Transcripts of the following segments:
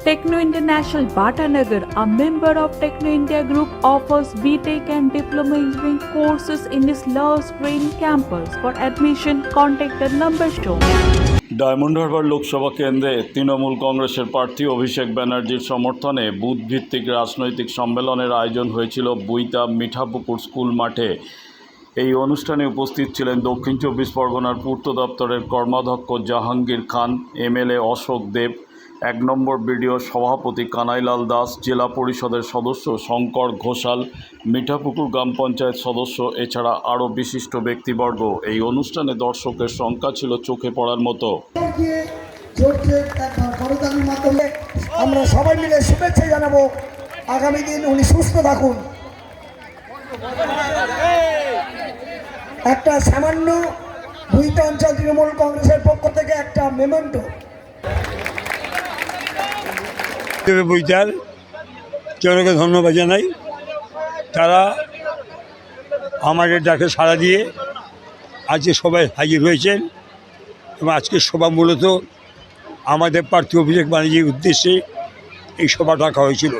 Techno International Bhatanagar, a member of Techno India Group, offers BTEC and Diploma Engineering courses in its Love Green campus. For admission, contact the number shown. Diamond Harbour Lok Sabha কেন্দ্রে তৃণমূল কংগ্রেসের প্রার্থী অভিষেক ব্যানার্জির সমর্থনে বুথভিত্তিক রাজনৈতিক সম্মেলনের আয়োজন হয়েছিল বুইতা Mithapukur school মাঠে এই অনুষ্ঠানে উপস্থিত ছিলেন দক্ষিণ চব্বিশ পরগনার পূর্ত দপ্তরের কর্মাধ্যক্ষ জাহাঙ্গীর খান এমএলএ অশোক দেব এক নম্বর বিডিও সভাপতি কানাইলাল দাস, জেলা পরিষদের সদস্য শঙ্কর ঘোষাল, মিঠাপুকুর গ্রাম পঞ্চায়েত সদস্য, এছাড়া আরও বিশিষ্ট ব্যক্তিবর্গ। এই অনুষ্ঠানে দর্শকের সংখ্যা ছিল চোখে পড়ার মতো। আমরা সবাই মিলে শুভেচ্ছা জানাব। আগামী দিন উনি সুস্থ থাকুন। একটা সামান্য ভূইতা অঞ্চল তৃণমূল কংগ্রেসের পক্ষ থেকে একটা মেমেন্টো দেবে বইটার জনকে ধন্যবাদ জানাই। তারা আমাদের ডাকে সাড়া দিয়ে আজকে সবাই হাজির হয়েছেন এবং আজকের সভা মূলত আমাদের প্রার্থী অভিষেক বাণিজ্যের উদ্দেশ্যে এই সভা ডাকা হয়েছিল।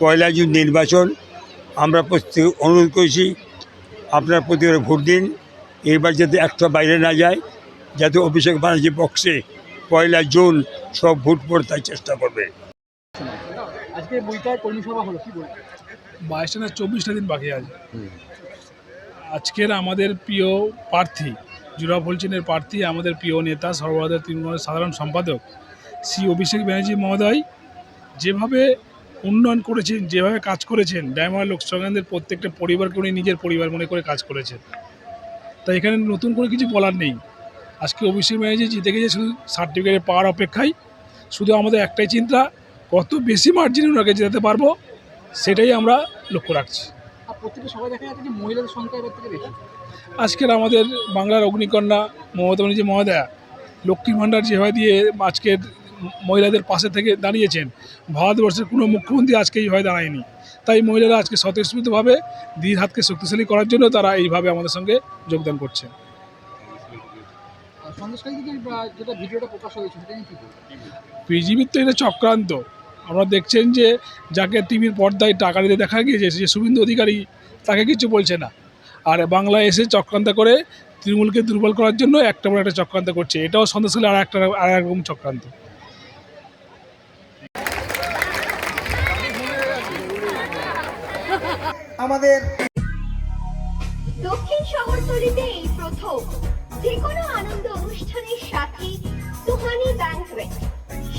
পয়লা জুন নির্বাচন আমরা প্রত্যেকে অনুরোধ করেছি, আপনারা প্রত্যেকের ভোট দিন, এবার যাতে একটা বাইরে না যায়, যাতে অভিষেক বাণিজ্যের পক্ষে পয়লা জুন সব ভোট পড়ে তার চেষ্টা করবে। আজকে বইটায় কর্মী সভা হলো কি বাইশটা না চব্বিশটা দিন বাকি আছে। আজকের আমাদের প্রিয় প্রার্থী জুরা ফুলচিনের প্রার্থী আমাদের প্রিয় নেতা সর্বভারতীয় তৃণমূলের সাধারণ সম্পাদক শ্রী অভিষেক ব্যানার্জি মহোদয় যেভাবে উন্নয়ন করেছেন যেভাবে কাজ করেছেন ডায়মন্ড লোকসংগ্রামদের প্রত্যেকটা পরিবারকে উনি নিজের পরিবার মনে করে কাজ করেছেন। তাই এখানে নতুন করে কিছু বলার নেই। আজকে অভিষেক ব্যানার্জি জিতে গেছে শুধু সার্টিফিকেট পাওয়ার অপেক্ষায় শুধু আমাদের একটাই চিন্তা কত বেশি মার্জিনে ওনাকে জেতাতে পারব সেটাই আমরা লক্ষ্য রাখছি। আজকের আমাদের বাংলার অগ্নিকন্যা মমতা ব্যানার্জি মহোদয়া লক্ষ্মী ভাণ্ডার যেভাবে দিয়ে আজকের মহিলাদের পাশে থেকে দাঁড়িয়েছেন ভারতবর্ষের কোনো মুখ্যমন্ত্রী আজকে এইভাবে দাঁড়ায়নি। তাই মহিলারা আজকে স্বতঃস্ফূর্তভাবে দিদির হাতকে শক্তিশালী করার জন্য তারা এইভাবে আমাদের সঙ্গে যোগদান করছে আর সন্দেশকারী থেকে আহ, যেটা ভিডিওটা প্রকাশ হয়েছে সেটা নিয়ে কি বলবেন পিজিবির তো এটা চক্রান্ত। আমরা দেখছেন যে যাকে টিভির পর্দায় টাকা দিতে দেখা গিয়েছে যে শুভেন্দু অধিকারী তাকে কিছু বলছে না। আর বাংলায় এসে চক্রান্ত করে তৃণমূলকে দুর্বল করার জন্য একটা বড় একটা চক্রান্ত করছে। এটাও সন্দেশখালী আর একটা আর এক রকম চক্রান্ত। আমাদের দক্ষিণ শহরতলিতে এই প্রথম। যে কোনো আনন্দ অনুষ্ঠানের সাথে সুহানি ব্যাংকুয়েট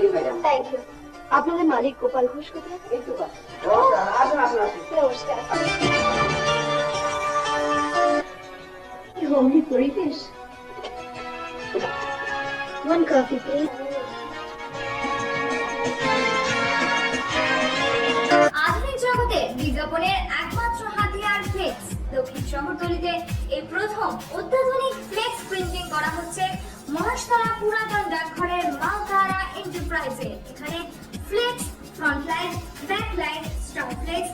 thank you আপনাদের মালিক গোপাল ঘোষ কোথায়? নমস্কার। হোমলি পরিবেশ? ওয়ান কফি প্লিজ আধুনিক জগতে বিজ্ঞাপনের একমাত্র হাতিয়ার ফ্লেক্স দক্ষিণ শহরতলিতে এই প্রথম star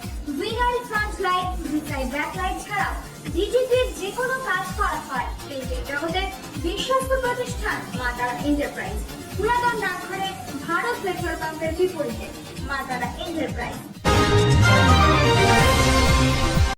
winner front light beside back light ছাড়াও ডিজিটির যে কোনো কাজ করা হয়। প্রিন্টিং জগতে বিশ্বস্ত প্রতিষ্ঠান মাতারা এন্টারপ্রাইজ। পুরাতন ডাকঘরে ভারত পেট্রোল পাম্পের বিপরীতে মাতারা এন্টারপ্রাইজ।